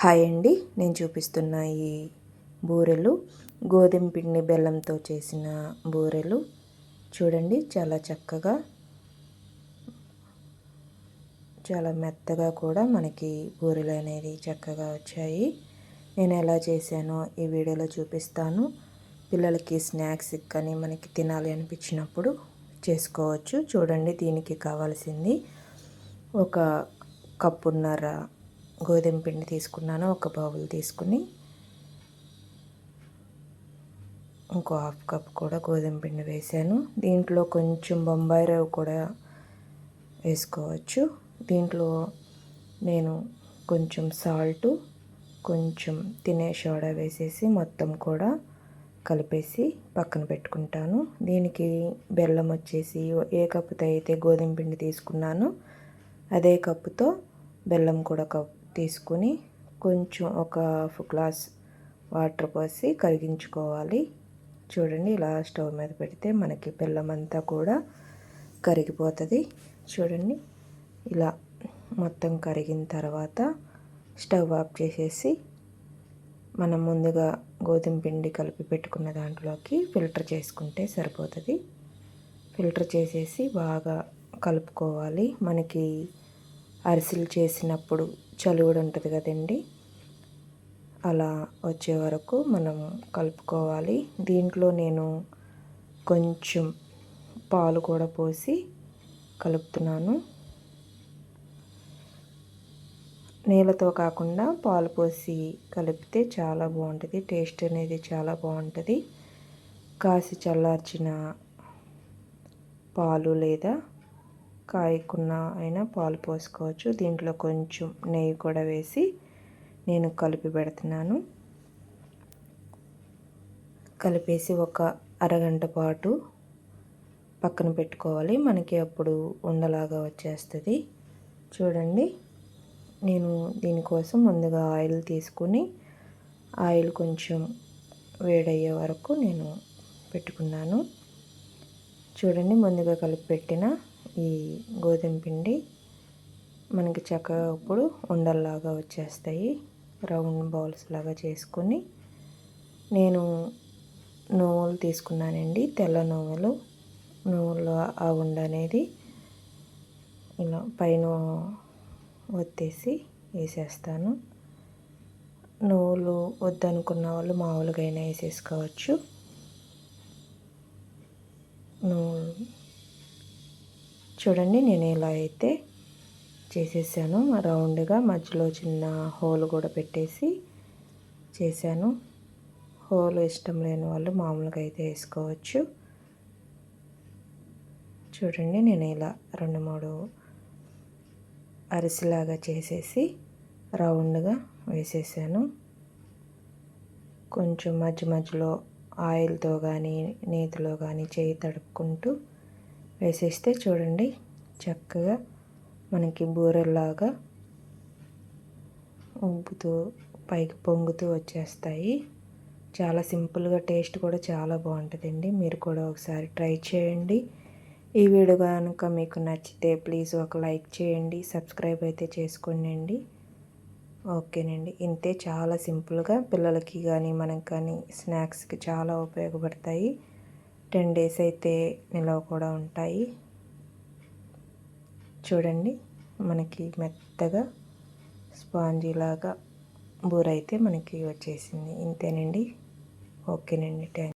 Hi అండి నేను చూపిస్తున్న ఈ బూరెలు. గోధుమ పిండి బెల్లంతో చేసిన బూరెలు. చూడండి చాలా చక్కగా చాలా మెత్తగా కూడా మనకి బూరెలు అనేది చక్కగా వచ్చాయి. నేను ఎలా చేశానో ఈ వీడియోలో చూపిస్తాను. పిల్లలకి స్నాక్స్ కానీ మనకి తినాలి అనిపించినప్పుడు చేసుకోవచ్చు. చూడండి దీనికి కావాల్సింది ఒక కప్పున్నర గోధుమ పిండి తీసుకున్నాను ఒక బౌల్ తీసుకుని ఇంకో హాఫ్ కప్ కూడా గోధుమ పిండి వేసాను. దీంట్లో కొంచెం బొంబాయి రవ్వ కూడా వేసుకోవచ్చు. దీంట్లో నేను కొంచెం సాల్టు కొంచెం తినే సోడా వేసేసి మొత్తం కూడా కలిపేసి పక్కన పెట్టుకుంటాను. దీనికి బెల్లం వచ్చేసి ఏ కప్పుతో అయితే గోధుమ పిండి తీసుకున్నానో అదే కప్పుతో బెల్లం కూడా కప్ తీసుకుని కొంచెం ఒక హాఫ్ గ్లాస్ వాటర్ పోసి కరిగించుకోవాలి. చూడండి ఇలా స్టవ్ మీద పెడితే మనకి బెల్లం అంతా కూడా కరిగిపోతుంది. చూడండి ఇలా మొత్తం కరిగిన తర్వాత స్టవ్ ఆఫ్ చేసేసి మనం ముందుగా గోధుమ పిండి కలిపి పెట్టుకున్న దాంట్లోకి ఫిల్టర్ చేసుకుంటే సరిపోతుంది. ఫిల్టర్ చేసేసి బాగా కలుపుకోవాలి. మనకి అరిసెలు చేసినప్పుడు చలువడు ఉంటుంది కదండి. అలా వచ్చే వరకు మనం కలుపుకోవాలి. దీంట్లో నేను కొంచెం పాలు కూడా పోసి కలుపుతున్నాను. నీళ్ళతో కాకుండా పాలు పోసి కలిపితే చాలా బాగుంటుంది. టేస్ట్ అనేది చాలా బాగుంటుంది. కాసి చల్లార్చిన పాలు లేదా కాయకున్న అయినా పాలు పోసుకోవచ్చు. దీంట్లో కొంచెం నెయ్యి కూడా వేసి నేను కలిపి పెడుతున్నాను. కలిపేసి ఒక అరగంట పాటు పక్కన పెట్టుకోవాలి. మనకి అప్పుడు ఉండలాగా వచ్చేస్తుంది. చూడండి నేను దీనికోసం ముందుగా ఆయిల్ తీసుకుని ఆయిల్ కొంచెం వేడయ్యే వరకు నేను పెట్టుకున్నాను. చూడండి ముందుగా కలిపి పెట్టిన ఈ గోధుమ పిండి మనకి చక్కగా ఇప్పుడు ఉండల్లాగా వచ్చేస్తాయి. రౌండ్ బౌల్స్ లాగా చేసుకొని నేను నువ్వులు తీసుకున్నానండి. తెల్ల నువ్వులు నువ్వులు ఆ ఉండ అనేది ఇలా పైన ఒత్తేసి వేసేస్తాను. నువ్వులు వద్దనుకున్న వాళ్ళు మామూలుగా అయినా వేసేసుకోవచ్చు. నువ్వులు చూడండి నేను ఇలా అయితే చేసేసాను. రౌండ్గా మధ్యలో చిన్న హోల్ కూడా పెట్టేసి చేశాను. హోల్ ఇష్టం లేని వాళ్ళు మామూలుగా అయితే వేసుకోవచ్చు. చూడండి నేను ఇలా రెండు మూడు అరిసిలాగా చేసేసి రౌండ్గా వేసేసాను. కొంచెం మధ్య మధ్యలో ఆయిల్తో కానీ నేతిలో కానీ చేయి తడుపుకుంటూ వేసేస్తే చూడండి చక్కగా మనకి బూరెల్లాగా ఉబ్బుతూ పైకి పొంగుతూ వచ్చేస్తాయి. చాలా సింపుల్గా టేస్ట్ కూడా చాలా బాగుంటుందండి. మీరు కూడా ఒకసారి ట్రై చేయండి. ఈ వీడియో కనుక మీకు నచ్చితే ప్లీజ్ ఒక లైక్ చేయండి సబ్స్క్రైబ్ అయితే చేసుకోండి ఓకేనండి. ఇంతే చాలా సింపుల్గా పిల్లలకి కానీ మనకి కానీ స్నాక్స్కి చాలా ఉపయోగపడతాయి. టెన్ డేస్ అయితే నిలవ కూడా ఉంటాయి. చూడండి మనకి మెత్తగా స్పాంజీలాగా బూర అయితే మనకి వచ్చేసింది. ఇంతేనండి. ఓకేనండి థ్యాంక్